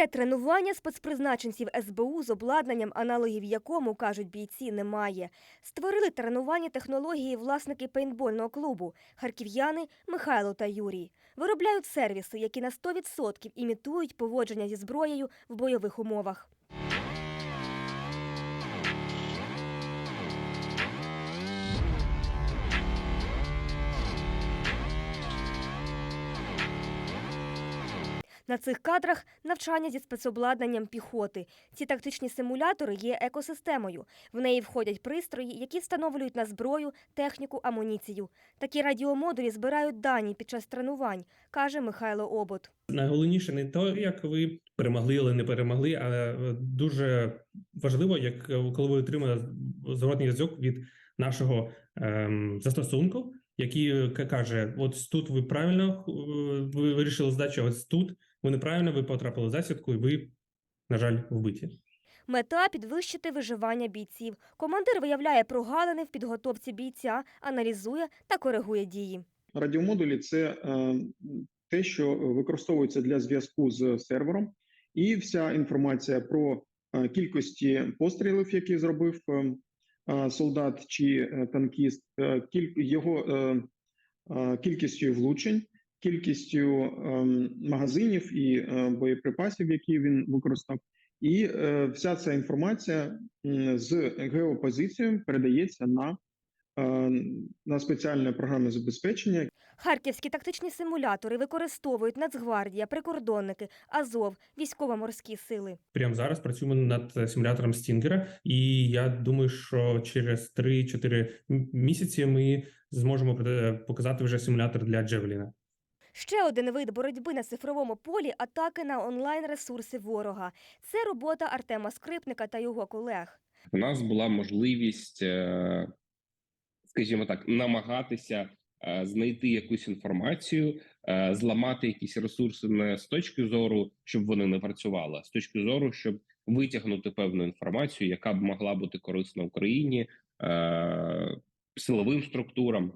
Це тренування спецпризначенців СБУ з обладнанням, аналогів якому, кажуть бійці, немає. Створили тренування технології власники пейнтбольного клубу харків'яни Михайло та Юрій. Виробляють сервіси, які на 100% імітують поводження зі зброєю в бойових умовах. На цих кадрах навчання зі спецобладнанням піхоти. Ці тактичні симулятори є екосистемою. В неї входять пристрої, які встановлюють на зброю, техніку, амуніцію. Такі радіомодулі збирають дані під час тренувань, каже Михайло Обот. Найголовніше не то, як ви перемогли але не перемогли, а е, дуже важливо, як е, коли ви отримали зворотний зв'язок від нашого ем, застосунку, який каже: от тут ви правильно е, ви вирішили здачу, ось тут ви неправильно, ви потрапили в засідку, і ви, на жаль, вбиті. Мета підвищити виживання бійців. Командир виявляє прогалини в підготовці бійця, аналізує та коригує дії. Радіомодулі це е, те, що використовується для зв'язку з сервером, і вся інформація про е, кількості пострілів, які зробив е, солдат чи танкіст, е, кіль, його е, е, кількістю влучень, кількістю е, магазинів і е, боєприпасів, які він використав. І е, вся ця інформація з геопозицією передається на, е, на спеціальне програмне забезпечення, Харківські тактичні симулятори використовують Нацгвардія, прикордонники, Азов, військово-морські сили. Прямо зараз працюємо над симулятором Стінгера, і я думаю, що через 3-4 місяці ми зможемо показати вже симулятор для Джевеліна. Ще один вид боротьби на цифровому полі атаки на онлайн-ресурси ворога. Це робота Артема Скрипника та його колег. у нас була можливість, е, скажімо так, намагатися е, знайти якусь інформацію, е, зламати якісь ресурси не з точки зору, щоб вони не працювали, а з точки зору, щоб витягнути певну інформацію, яка б могла бути корисна Україні, силовим структурам,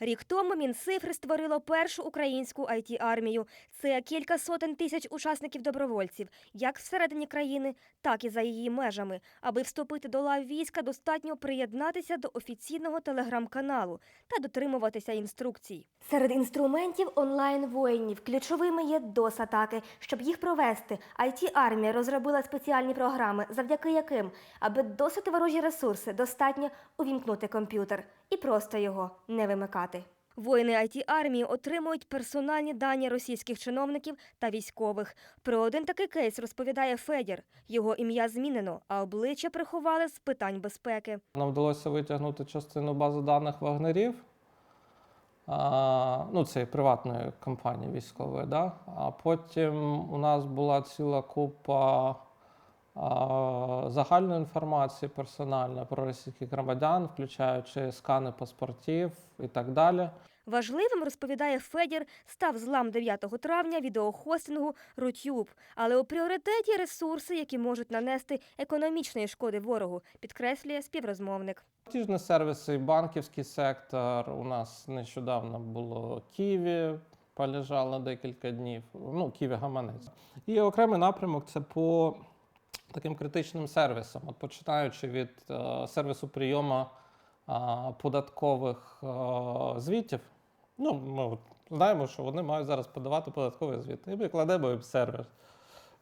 Рік тому Мінцифри створило першу українську it армію Це кілька сотень тисяч учасників добровольців, як всередині країни, так і за її межами. Аби вступити до лав війська, достатньо приєднатися до офіційного телеграм-каналу та дотримуватися інструкцій. Серед інструментів онлайн воїнів ключовими є DOS-атаки. Щоб їх провести, it армія розробила спеціальні програми, завдяки яким, аби досити ворожі ресурси, достатньо увімкнути комп'ютер і просто його не вимикати. Воїни it армії отримують персональні дані російських чиновників та військових. Про один такий кейс розповідає Федір. Його ім'я змінено, а обличчя приховали з питань безпеки. Нам вдалося витягнути частину бази даних вагнерів. Ну, це приватної компанії військової, да? а потім у нас була ціла купа а, загальної інформації персональної про російських громадян, включаючи скани паспортів і так далі. Важливим, розповідає Федір, став злам 9 травня відеохостингу Рутюб. Але у пріоритеті ресурси, які можуть нанести економічної шкоди ворогу, підкреслює співрозмовник. Платіжні сервіси, банківський сектор. У нас нещодавно було Києві, полежало декілька днів. Ну, Києві гаманець. І окремий напрямок це по таким критичним сервісам, от починаючи від е, сервісу прийому е, податкових е, звітів. Ну, ми знаємо, що вони мають зараз подавати податкові звіти. І ми кладемо їм сервер.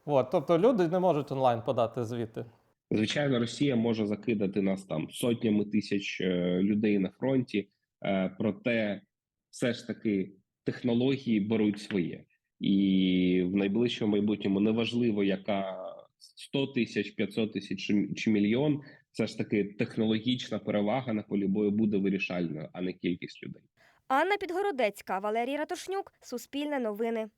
От, тобто люди не можуть онлайн подати звіти. Звичайно, Росія може закидати нас там сотнями тисяч е, людей на фронті, е, проте все ж таки технології беруть своє, і в найближчому майбутньому неважливо, яка 100 тисяч, 500 тисяч чи- мільйон. Це ж таки технологічна перевага на полі бою буде вирішальною, а не кількість людей. Анна Підгородецька, Валерій Ратушнюк, Суспільне новини.